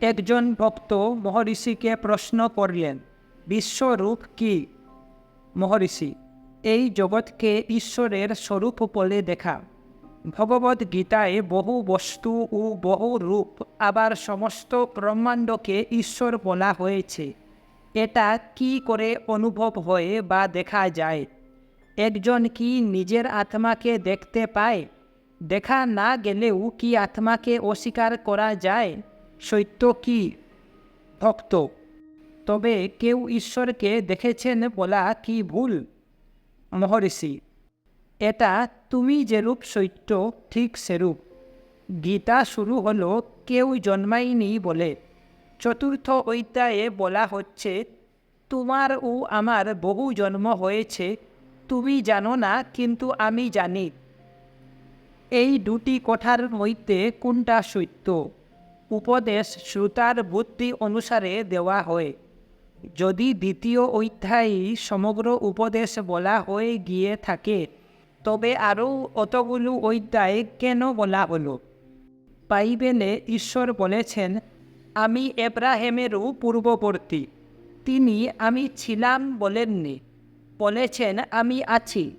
একজন ভক্ত মহর্ষিকে প্রশ্ন করলেন, বিশ্বরূপ কি? মহর্ষি, এই জগৎকে ঈশ্বরের স্বরূপ বলে দেখা। ভগবদ গীতায় বহু বস্তু ও বহু রূপ, আবার সমস্ত ব্রহ্মাণ্ডকে ঈশ্বর বলা হয়েছে। এটা কি করে অনুভব হয়ে বা দেখা যায়? একজন কি নিজের আত্মাকে দেখতে পায়? দেখা না গেলেও কি আত্মাকে অস্বীকার করা যায়? সত্য কি ভক্ত। তবে কেউ ঈশ্বরকে দেখেছেন বলা কি ভুল, মহর্ষি? এটা তুমি যেরূপ সত্য, ঠিক সেরূপ। গীতা শুরু হলো কেউ জন্মায়নি বলে। চতুর্থ অধ্যায়ে বলা হচ্ছে, তোমার ও আমার বহু জন্ম হয়েছে, তুমি জানো না, কিন্তু আমি জানি। এই দুটি কথার মধ্যে কোনটা সত্য? উপদেশ শ্রোতার বুদ্ধি অনুসারে দেওয়া হয়। যদি দ্বিতীয় অধ্যায়ে সমগ্র উপদেশ বলা হয়ে গিয়ে থাকে, তবে আরও অতগুলো অধ্যায় কেন বলা হলো? বাইবেলে ঈশ্বর বলেছেন, আমি এব্রাহেমেরও পূর্ববর্তী, তিনি আমি ছিলাম বলেননি। বলেছেন, আমি আছি।